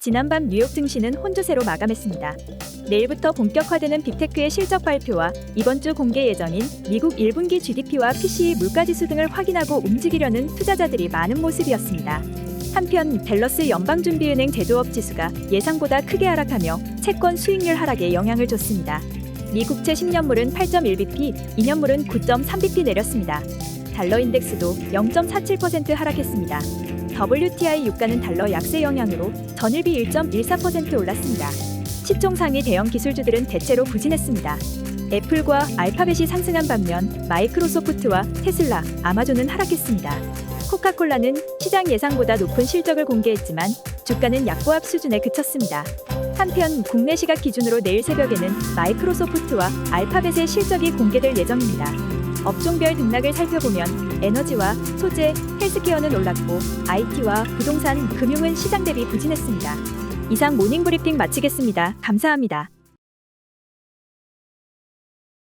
지난밤 뉴욕 증시는 혼조세로 마감했습니다. 내일부터 본격화되는 빅테크의 실적 발표와 이번 주 공개 예정인 미국 1분기 GDP와 PCE 물가지수 등을 확인하고 움직이려는 투자자들이 많은 모습이었습니다. 한편 댈러스 연방준비은행 제조업 지수가 예상보다 크게 하락하며 채권 수익률 하락에 영향을 줬습니다. 미 국채 10년물은 8.1bp, 2년물은 9.3bp 내렸습니다. 달러 인덱스도 0.47% 하락했습니다. WTI 유가는 달러 약세 영향으로 전일비 1.14% 올랐습니다. 시총 상위 대형 기술주들은 대체로 부진했습니다. 애플과 알파벳이 상승한 반면 마이크로소프트와 테슬라, 아마존은 하락했습니다. 코카콜라는 시장 예상보다 높은 실적을 공개했지만 주가는 약보합 수준에 그쳤습니다. 한편 국내 시각 기준으로 내일 새벽에는 마이크로소프트와 알파벳의 실적이 공개될 예정입니다. 업종별 등락을 살펴보면 에너지와 소재, 헬스케어는 올랐고 IT와 부동산, 금융은 시장 대비 부진했습니다. 이상 모닝 브리핑 마치겠습니다. 감사합니다.